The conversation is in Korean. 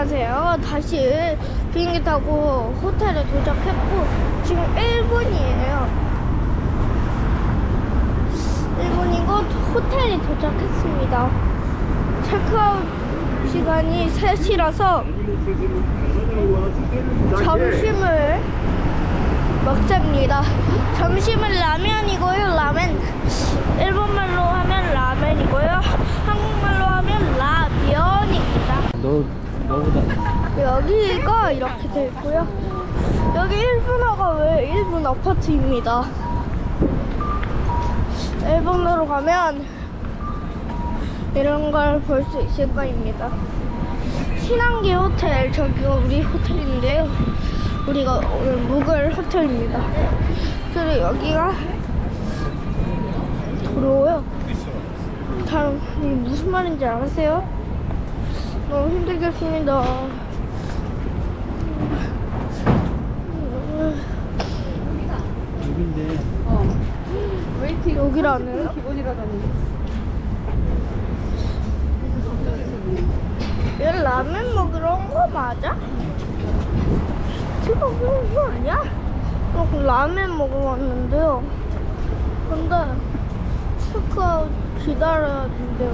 안녕하세요. 다시 비행기 타고 호텔에 도착했고 지금 1분이에요. 1분이고 호텔에 도착했습니다. 체크아웃 시간이 3시라서 점심을 먹습니다. 점심은 라면이고요. 라면 일본말로 하면 라면이고요. 한국말로 하면 라면입니다. 여기가 이렇게 돼 있고요. 여기 1분화가 왜 1분 아파트입니다. 일본으로 가면 이런 걸 볼 수 있을 거입니다. 신한기 호텔 저기가 우리 호텔인데요. 우리가 오늘 묵을 호텔입니다. 그리고 여기가. 다음 이게 무슨 말인지 아세요? 너무 힘들겠습니다. 여긴데 웨이팅 여기라네요? 기본이라더니 여기 라면 먹으러 온 거 맞아? 지금 그런 거 아니야? 어, 그 라면 먹으러 왔는데요. 근데 체크아웃 기다려야 된대요.